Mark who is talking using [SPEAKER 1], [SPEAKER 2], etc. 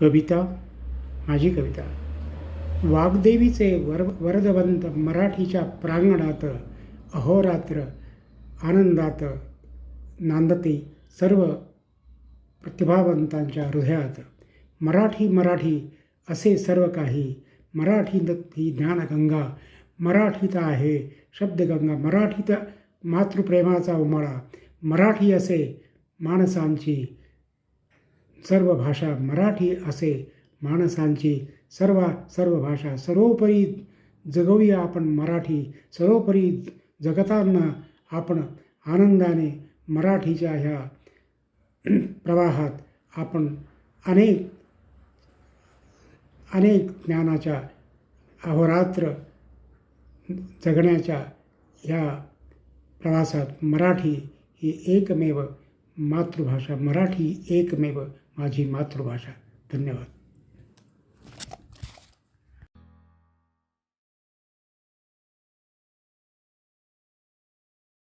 [SPEAKER 1] कविता माझी कविता. वाग्देवीचे वर वरदवंत मराठीच्या प्रांगणात अहोरात्र आनंदात नांदते सर्व प्रतिभावंतांच्या हृदयात. मराठी मराठी असे सर्व काही. मराठीत ही ज्ञानगंगा मराठीत आहे शब्दगंगा मराठीत मातृप्रेमाचा उमाळा मराठी असे माणसांची सर्व भाषा मराठी असे माणसांची सर्व सर्व भाषा सर्वोपरी जगवूया आपण मराठी सर्वोपरी जगताना आपण आनंदाने मराठीच्या ह्या प्रवाहात आपण अनेक अनेक ज्ञानाच्या अहोरात्र जगण्याच्या ह्या प्रवासात मराठी ही एकमेव मातृभाषा मराठी एकमेव माझी मातृभाषा. धन्यवाद.